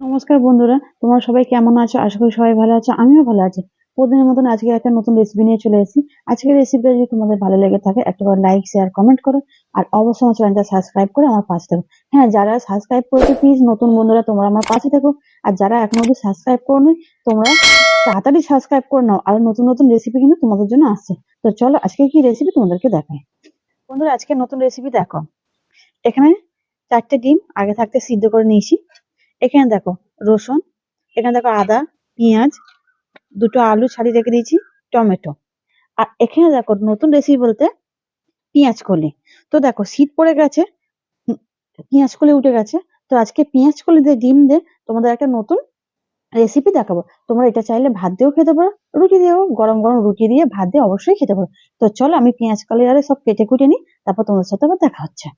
নমস্কার বন্ধুরা, তোমরা সবাই কেমন আছো? আশা করি সবাই ভালো আছো, আমিও ভালো আছি। প্রতিদিনের মতন আজকে একটা নতুন রেসিপি নিয়ে চলে এসেছি। আজকের রেসিপিটা যদি তোমাদের ভালো লেগে থাকে, একটা করে লাইক শেয়ার কমেন্ট করো, আর অবশ্যই আমার চ্যানেলটা সাবস্ক্রাইব করে আমার পাশে থাকো। হ্যাঁ যারা সাবস্ক্রাইব করেছ প্লিজ নতুন বন্ধুরা, তোমরা আমার পাশে থাকো। আর যারা এখনও অব্দি সাবস্ক্রাইব করোনি তোমরা তাড়াতাড়ি সাবস্ক্রাইব করে নাও। আর নতুন নতুন রেসিপি কিন্তু তোমাদের জন্য আসছে। তো চলো, আজকে কি রেসিপি তোমাদেরকে দেখাই। বন্ধুরা, আজকে নতুন রেসিপি দেখো। এখানে চারটে ডিম আগে থাকতে সিদ্ধ করে নিয়েছি। এখানে দেখো রসুন, এখানে দেখো আদা, পেঁয়াজ, দুটো আলু ছাড়িয়ে রেখে দিয়েছি, টমেটো। আর এখানে দেখো নতুন রেসিপি বলতে পেঁয়াজ কলি। তো দেখো শীত পড়ে গেছে পেঁয়াজ কলি উঠে গেছে, তো আজকে পেঁয়াজ কলি দিয়ে ডিম দিয়ে তোমাদের একটা নতুন রেসিপি দেখাবো। তোমরা এটা চাইলে ভাত দিয়েও খেতে পারো, রুটি দিয়েও, গরম গরম রুটি দিয়ে ভাত দিয়ে অবশ্যই খেতে পারো। তো চলো আমি পেঁয়াজ কলি আরে সব কেটে কুটে নিই, তারপর তোমাদের সাথে আবার দেখা হচ্ছে।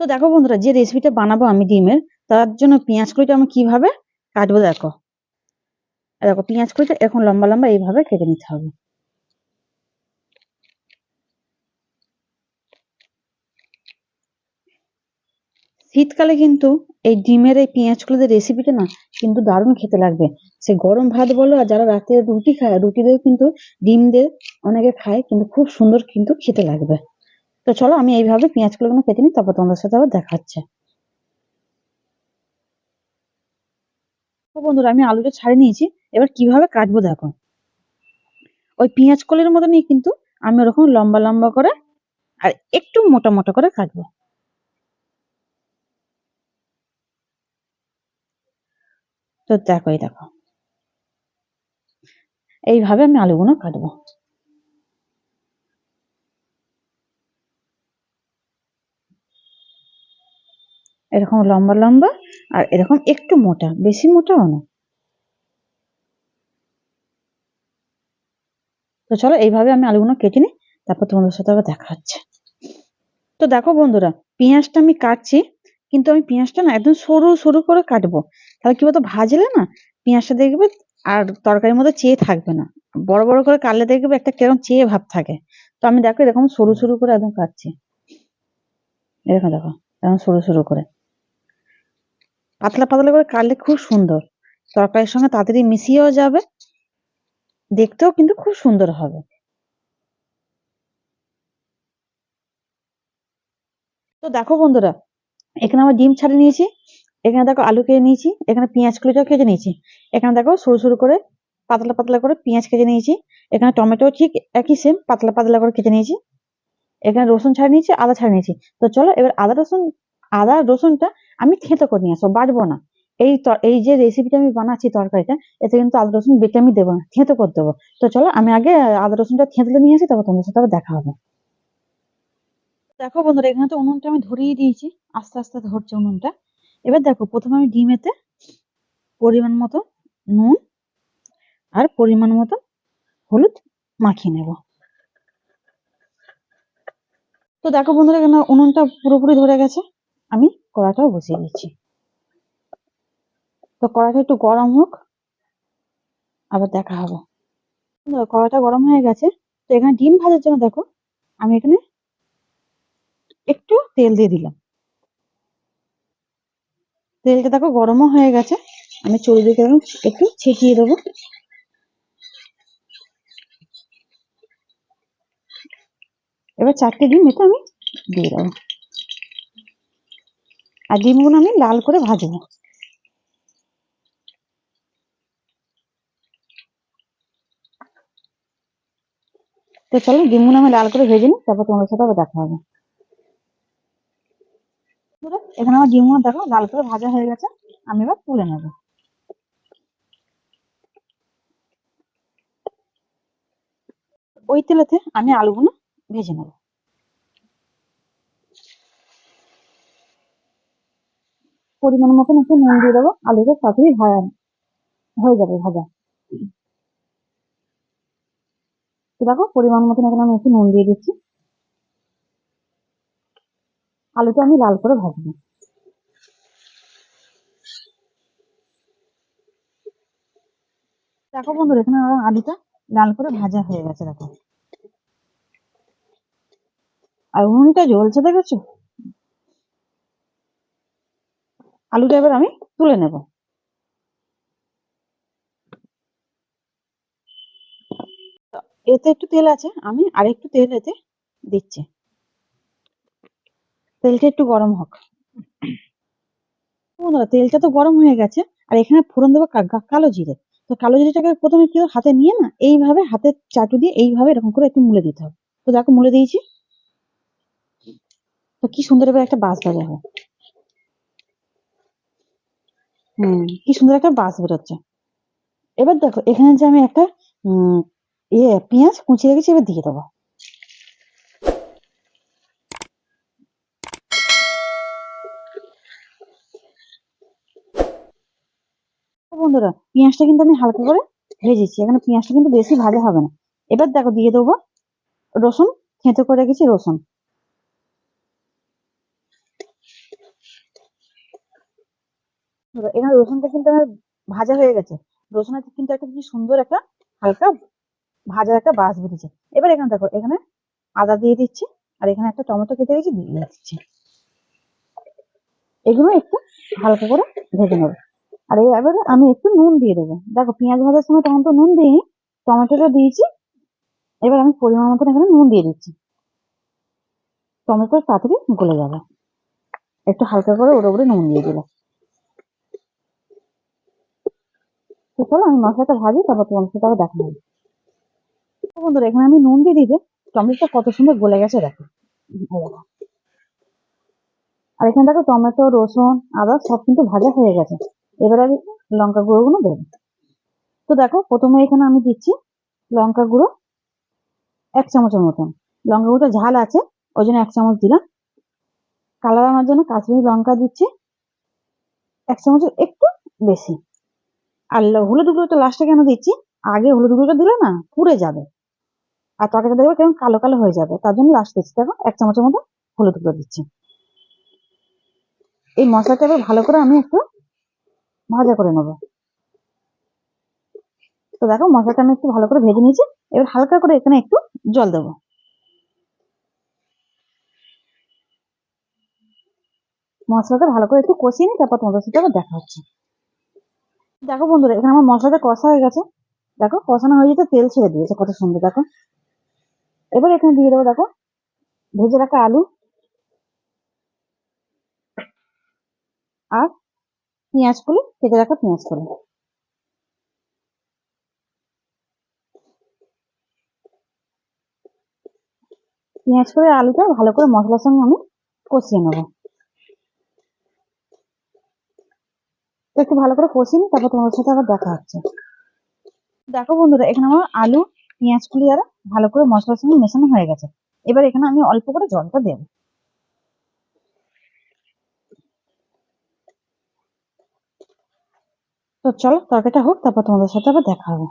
তো দেখো বন্ধুরা, যে রেসিপিটা বানাবো আমি ডিমের তার জন্য পেঁয়াজ কলিটা আমি কীভাবে কাটবো দেখো। দেখো, পেঁয়াজ কলিটা এখন লম্বা লম্বা এইভাবে কেটে নিতে হবে। শীতকালে কিন্তু এই ডিমের এই পেঁয়াজ কলিদের রেসিপিটা না, কিন্তু দারুণ খেতে লাগবে। সে গরম ভাত বলো আর যারা রাতে রুটি খায়, রুটি দিয়েও কিন্তু ডিম দিয়ে অনেকে খায়, কিন্তু খুব সুন্দর কিন্তু খেতে লাগবে। তো চলো আমি এইভাবে পেঁয়াজ কলিগুলো কেটে নিই, তারপর তোমাদের সাথে আবার দেখা হচ্ছে। তো বন্ধুরা, আমি আলুটা ছাড়ে নিয়েছি। এবার কীভাবে কাটবো দেখো। ওই পেঁয়াজ কলির নিয়ে কিন্তু আমি ওরকম লম্বা লম্বা করে আর একটু মোটা মোটা করে কাটবো। তো দেখো, এই দেখো। এইভাবে আমি আলুগুলো কাটবো। এরকম লম্বা লম্বা আর এরকম একটু মোটা, বেশি মোটাও না। তো চলো এইভাবে আমি আলুগুলো কেটে নিই, তারপর তোমাদের সাথে আবার দেখা হচ্ছে। তো দেখো বন্ধুরা, পেঁয়াজটা আমি কাটছি, কিন্তু আমি পেঁয়াজটা না একদম সরু সরু করে কাটবো। তাহলে কি বলতো, ভাজলে না পেঁয়াজটা দেখবে আর তরকারির মধ্যে চেয়ে থাকবে না। বড় বড় করে কাটলে দেখবে একটা কেরম চেয়ে ভাব থাকে। তো আমি দেখো এরকম সরু সরু করে একদম কাটছি। এরকম দেখো এরকম সরু সরু করে। পাতলা পাতলা করে কাটলে খুব সুন্দর। তরকারির সঙ্গে তাড়াতাড়ি মিশিয়েও যাবে, দেখতেও কিন্তু খুব সুন্দর হবে। তো দেখো বন্ধুরা, এখানে আমার ডিম ছাড়িয়ে নিয়েছি, এখানে দেখো আলু কেটে নিয়েছি, এখানে পেঁয়াজ কুলিটাও কেটে নিয়েছি, এখানে দেখো সরু সরু করে পাতলা পাতলা করে পেঁয়াজ কেটে নিয়েছি, এখানে টমেটো ঠিক একই সেম পাতলা পাতলা করে কেটে নিয়েছি, এখানে রসুন ছাড়িয়ে নিয়েছি, আদা ছাড়িয়ে নিয়েছি। তো চলো এবার আদা রসুন আদা, রসুনটা আমি থেঁতো করে নিয়ে আসব, বাড়বো না। এই এই যে রেসিপিটা আমি বানাচ্ছি তরকারিটা এতে কিন্তু আদা, রসুন, বেটে আমি দেবো না, থেঁতো করে দেবো। তো চলো, আমি আগে আদা, রসুনটা থেঁতলে নিয়ে আসি, তারপর তোমাদের সাথে দেখা হবে। দেখো বন্ধুরা, এখানে তো উনুনটা আমি ধরিয়ে দিয়েছি, আস্তে আস্তে ধরছে উনুনটা। এবার দেখো, প্রথমে আমি ডিমেতে পরিমাণ মতো নুন আর পরিমাণ মতো হলুদ মাখিয়ে নেব। তো দেখো বন্ধুরা, এখানে উনুনটা পুরোপুরি ধরে গেছে। আমি কড়াটাও বসিয়ে দিচ্ছি। তো কড়াটা একটু গরম হোক, আবার দেখা হবে। কড়াটা গরম হয়ে গেছে। তো এখানে ডিম ভাজার জন্য দেখো, আমি এখানে একটু তেল দিয়ে দিলাম। তেলটা দেখো গরমও হয়ে গেছে। আমি চর্বিকে একটু ছিটিয়ে দেবো। এবার চারটে ডিম এটা আমি দিয়ে দেবো। আর ডিমগুলো আমি লাল করে ভাজবো। তো চলো, ডিমগুলো আমি লাল করে ভেজে নিই, তারপর তোমাদের সাথে আবার দেখা হবে। এখানে আমার ডিমগুলো দেখো, লাল করে ভাজা হয়ে গেছে, আমি এবার তুলে নেব। ওই তেলেতে আমি আলুগুলো ভেজে নেব। পরিমাণ মতন একটু নুন দিয়ে দেবো। আলুটা তাড়াতাড়ি ভাজা হয়ে যাবে ভাজা। দেখো, পরিমাণ মতন এখানে আমি একটু নুন দিয়ে দিচ্ছি। আলুটা আমি লাল করে ভাজবো। দেখো বন্ধুরা, এখানে আমার আলুটা লাল করে ভাজা হয়ে গেছে, দেখো। আর উনুনটা জ্বলছে, দেখেছ? আলুটা এবার আমি তুলে নেব। এতে একটু তেল আছে, আমি আর একটু তেল এতে দিচ্ছি। তেলটা একটু গরম হোক। বন্ধুরা, তেলটা তো গরম হয়ে গেছে, আর এখানে ফোড়ন দেবো কালো জিরে। তো কালো জিরেটাকে প্রথমে কি হাতে নিয়ে না, এইভাবে হাতে চাটু দিয়ে এইভাবে এরকম করে একটু মুলে দিতে হবে। তো দেখো, মুলে দিয়েছি। তো কি সুন্দর একটা বাস বাজা হয় হুম। কি সুন্দর একটা বাস বেরোচ্ছে। এবার দেখো, এখানে যে আমি একটা, উম ইয়ে পেঁয়াজ কুচিয়ে রেখেছি, এবার দিয়ে দেবো। বন্ধুরা, পেঁয়াজটা কিন্তু আমি হালকা করে ভেজেছি। এখানে পেঁয়াজটা কিন্তু বেশি ভাজা হবে না। এবার দেখো, দিয়ে দেবো রসুন, থেঁতো করে রেখেছি রসুন। এখানে রসুনটা কিন্তু আমার ভাজা হয়ে গেছে। রসুনের কিন্তু একটা কি সুন্দর একটা হালকা ভাজা একটা বাস বেরিয়েছে। এবার এখানে দেখো, এখানে আদা দিয়ে দিচ্ছি আর এখানে একটা টমেটো কেটে রেখেছি দিয়ে দিচ্ছি। এগুলো একটু হালকা করে ভেজে নেব। আর এবারে আমি একটু নুন দিয়ে দেবো। দেখো, পেঁয়াজ ভাজার সময় তখন তো নুন দিইনি, টমেটোটা দিয়েছি। এবার আমি পরিমাণ মতন এখানে নুন দিয়ে দিচ্ছি। টমেটো তাড়াতাড়ি গলে যাবে। একটু হালকা করে ওর উপরে নুন দিয়ে দিলাম। তো চলো, আমি মশলাটা ভাজি তারপর তোমার সাথে আবার দেখা হবে। বন্ধুরা, এখানে আমি নুন দিয়ে দিতে টমেটোটা কত সুন্দর গলে গেছে দেখো। আর এখানে দেখো, টমেটো, রসুন, আদা, সব কিন্তু ভাজা হয়ে গেছে। এবার আমি লঙ্কা গুঁড়োগুলো দেবো। তো দেখো, প্রথমে এখানে আমি দিচ্ছি লঙ্কা গুঁড়ো এক চামচের মতন। লঙ্কা গুঁড়োটা ঝাল আছে, ওই জন্য এক চামচ দিলাম। কালার আনার জন্য কাশ্মীরি লঙ্কা দিচ্ছি। এক চামচের একটু বেশি। আর হলুদ গুঁড়োটা লাস্টে কেন দিচ্ছি? আগে হলুদ গুঁড়োটা দিলে না পুড়ে যাবে। আর তরকারিটা দেখবে কেমন কালো কালো হয়ে যাবে। তার জন্য লাস্ট দিচ্ছি। দেখো, এক চামচের মতো হলুদ গুঁড়ো দিচ্ছি। এই মশলাটা এবার ভালো করে আমি একটু ভাজা করে নেব। তো দেখো, মশলাটা আমি একটু ভালো করে ভেজে নিয়েছি। এবার হালকা করে এখানে একটু জল দেবো। মশলাটা ভালো করে একটু কষিয়ে নিই তারপর তোমাদের সাথে আবার দেখা হচ্ছে। দেখো বন্ধুরা, এখানে আমার মশলাটা কষা হয়ে গেছে। দেখো, কষানো হয়ে যেতে তেল ছেড়ে দিয়েছে, কত সুন্দর, দেখো। এবার এখানে দিয়ে দেবো, দেখো, ভেজে রাখা আলু আর পেঁয়াজ কুলি, কেটে রাখা পেঁয়াজ কুলি। পেঁয়াজ করে আলুটা ভালো করে মশলার সঙ্গে আমি কষিয়ে নেব তো একটু ভালো করে কষিয়ে নিই, তারপর তোমার সাথে আবার দেখা হচ্ছে। দেখো বন্ধুরা, এখানে আমার আলু, পেঁয়াজ কুলি আর ভালো করে মশলার সঙ্গে মেশানো হয়ে গেছে। এবার এখানে আমি অল্প করে জলটা দেবো। তো চলো, তরকারিটা হোক, তারপর তোমাদের সাথে আবার দেখা হবে।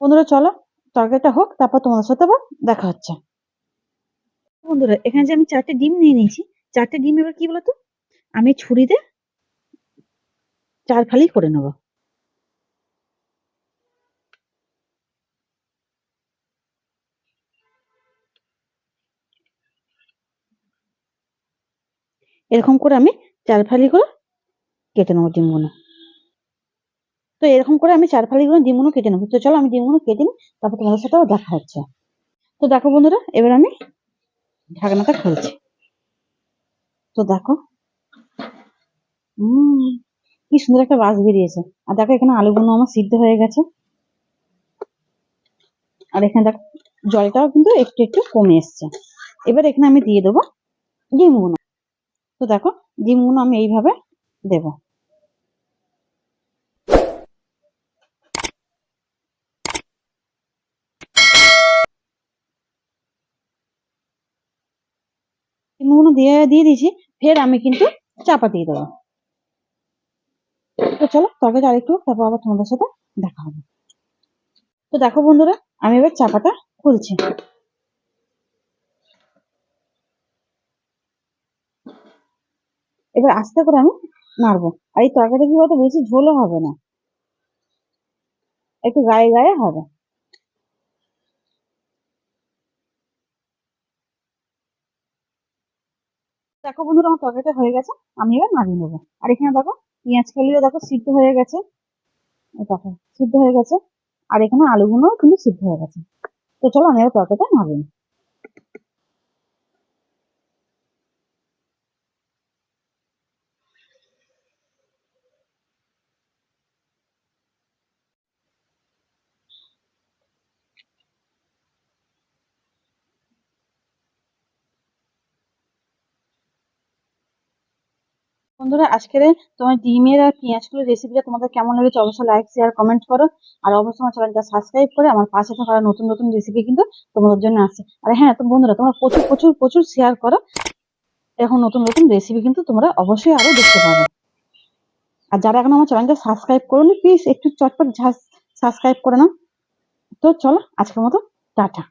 বন্ধুরা, চলো, তরকারিটা হোক, তারপর তোমাদের সাথে আবার দেখা হচ্ছে। বন্ধুরা, এখানে যে আমি চারটে ডিম নিয়ে নিয়েছি চারটে ডিম এবার কি বলতো? আমি ছুরিতে চার ফালি করে নেব। এরকম করে আমি চার ফালি করে কেটে নেব ডিমগুলো। তো এরকম করে আমি চার ফালি করে ডিমগুলো কেটে নেব। তো চলো আমি ডিমগুলো কেটে নিই, তারপর তোমাদের সাথে আবার দেখা হচ্ছে। তো দেখো বন্ধুরা, এবার আমি ঢাকনাটা খুলছি। তো দেখো। কি সুন্দর একটা বাস বেরিয়েছে। আর দেখো, এখানে আলুগুলো আমার সিদ্ধ হয়ে গেছে। আর এখানে দেখো, জলটাও কিন্তু একটু একটু কমে এসছে। এবার এখানে আমি দিয়ে দেবো ডিমগুলো তো দেখো ডিমগুলো আমি এইভাবে দেবো। ডিমগুলো দিয়ে দিয়ে দিয়েছি। ফের আমি কিন্তু চাপা দিয়ে দেবো। তো চলো তরকারি আরেকটু তারপর আবার তোমাদের সাথে দেখা হবে। তো দেখো বন্ধুরা, আমি এবার চাপাটা খুলছি। এবার আস্তে করে আমি নাড়বো। আর এই তরকারিটা কি বলতো, বেশি ঝোলও হবে না। একটু গায়ে গায়ে হবে। দেখো বন্ধুরা, আমার তরকারিটা হয়ে গেছে, আমি এবার নামিয়ে নেব। আর এখানে দেখো, পেঁয়াজ কালিও দেখো সিদ্ধ হয়ে গেছে। দেখো, সিদ্ধ হয়ে গেছে। আর এখানে আলুগুলোও কিন্তু সিদ্ধ হয়ে গেছে। তো চলো, আমি এবার তরকারিটা নামিয়ে বন্ধুরা, আজকের তোমার ডিমের আর পেঁয়াজগুলোর রেসিপিটা তোমাদের কেমন লেগেছে অবশ্যই লাইক শেয়ার কমেন্ট করো। আর অবশ্যই আমার চ্যানেলটা সাবস্ক্রাইব করে আমার পাশে থাকা নতুন নতুন রেসিপি কিন্তু তোমাদের জন্য আসছে আর হ্যাঁ তো বন্ধুরা, তোমরা প্রচুর প্রচুর প্রচুর শেয়ার করো। এখন নতুন নতুন রেসিপি কিন্তু তোমরা অবশ্যই আরও দেখতে পাবে। আর যারা এখন আমার চ্যানেলটা সাবস্ক্রাইব করোনি প্লিজ একটু চটপট সাবস্ক্রাইব করে নাও। তো চলো, আজকের মতো, টাটা।